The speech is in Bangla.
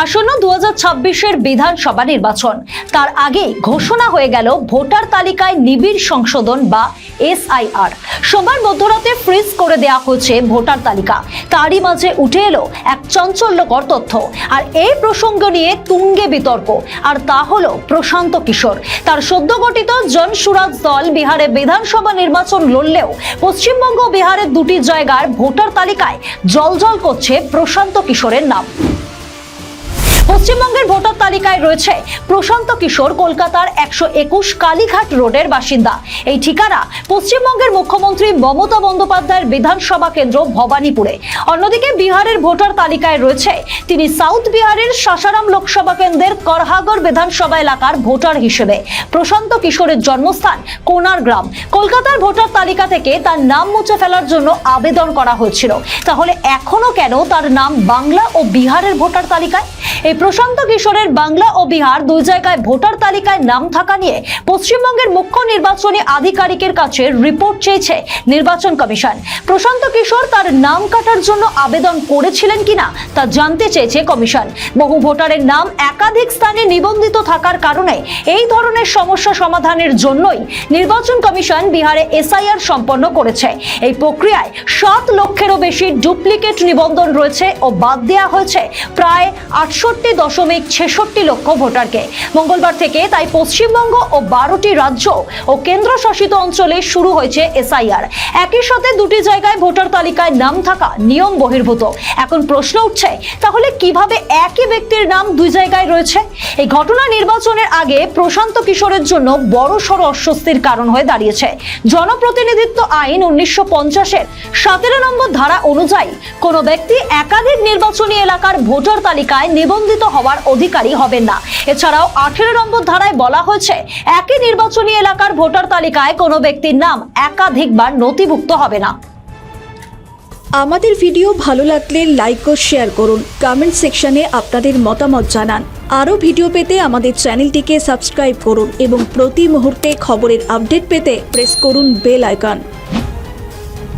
আসন্ন দু হাজার বিধানসভা নির্বাচন। তার আগেই ঘোষণা হয়ে গেল ভোটার তালিকায় নিবিড় সংশোধন বা এসআইআর। সোমবার মধ্যরাতে ফ্রিজ করে দেওয়া হয়েছে ভোটার তালিকা। তারই মাঝে উঠে এলো এক চাঞ্চল্যকর তথ্য। আর এই প্রসঙ্গ নিয়ে তুঙ্গে বিতর্ক। আর তা হলো প্রশান্ত কিশোর। তার সদ্য গঠিত জনসুরাজ দল বিহারে বিধানসভা নির্বাচন লড়লেও পশ্চিমবঙ্গ বিহারের দুটি জায়গার ভোটার তালিকায় জলজল করছে প্রশান্ত কিশোরের নাম। পশ্চিমবঙ্গের ভোটার তালিকায় রয়েছে প্রশান্ত কিশোর, কলকাতার একশো একুশ, কালীঘাট রোডের বাসিন্দা। এই ঠিকানা পশ্চিমবঙ্গের মুখ্যমন্ত্রী মমতা বন্দ্যোপাধ্যায়ের বিধানসভা কেন্দ্র ভবানীপুরে। অন্যদিকে বিহারের ভোটার তালিকায় রয়েছে তিনি সাউথ বিহারের সাসারাম লোকসভা কেন্দ্রের করহাগর বিধানসভা এলাকার ভোটার হিসেবে। প্রশান্ত কিশোরের জন্মস্থান কোনার গ্রাম। কলকাতার ভোটার তালিকা থেকে তার নাম মুছে ফেলার জন্য আবেদন করা হয়েছিল। তাহলে এখনও কেন তার নাম বাংলা ও বিহারের ভোটার তালিকায়? এই প্রশান্ত কিশোরের বাংলা ও বিহার দুই জায়গায় ভোটার তালিকায় নাম থাকা নিয়ে পশ্চিমবঙ্গের মুখ্য নির্বাচনী আধিকারিকের কাছে রিপোর্ট চেয়েছে নির্বাচন কমিশন। প্রশান্ত কিশোর তার নাম কাটার জন্য আবেদন করেছিলেন কিনা তা জানতে চেয়েছে কমিশন। বহু ভোটারের নাম একাধিক স্থানে নিবন্ধিত থাকার কারণে এই ধরনের সমস্যা সমাধানের জন্যই নির্বাচন কমিশন বিহারে এসআইআর সম্পন্ন করেছে। এই প্রক্রিয়ায় সাত লক্ষেরও বেশি ডুপ্লিকেট নিবন্ধন রয়েছে ও বাদ দেওয়া হয়েছে প্রায় আটষট্টি দশমিক ছেষট্টি লক্ষ ভোটারকে। মঙ্গলবার থেকে তাই পশ্চিমবঙ্গ ও বারোটি রাজ্য ও কেন্দ্রশাসিত অঞ্চলে শুরু হয়েছে এসআইআর। একই সাথে দুটি জায়গায় ভোটার তালিকায় নাম থাকা নিয়ম বহির্ভূত। এখন প্রশ্ন উঠছে, তাহলে কীভাবে একই ব্যক্তির নাম দুই জায়গায় রয়েছে? এই ঘটনা নির্বাচনের আগে প্রশান্ত কিশোরের জন্য বড় সড় অস্বস্তির কারণ হয়ে দাঁড়িয়েছে। জনপ্রতিনিধিত্ব আইন উনিশশো পঞ্চাশের সতেরো নম্বর ধারা অনুযায়ী কোনো ব্যক্তি একাধিক নির্বাচনী এলাকার ভোটার তালিকায় নিবন্ধিত হওয়ার অধিকারী হবেন না। এছাড়াও আঠেরো নম্বর ধারায় বলা হয়েছে, একই নির্বাচনী এলাকার ভোটার তালিকায় কোনো ব্যক্তির নাম একাধিকবার নথিভুক্ত হবে না। আমাদের ভিডিও ভালো লাগলে লাইক ও শেয়ার করুন। কমেন্ট সেকশনে আপনাদের মতামত জানান। আরও ভিডিও পেতে আমাদের চ্যানেলটিকে সাবস্ক্রাইব করুন এবং প্রতি মুহূর্তে খবরের আপডেট পেতে প্রেস করুন বেল আইকন।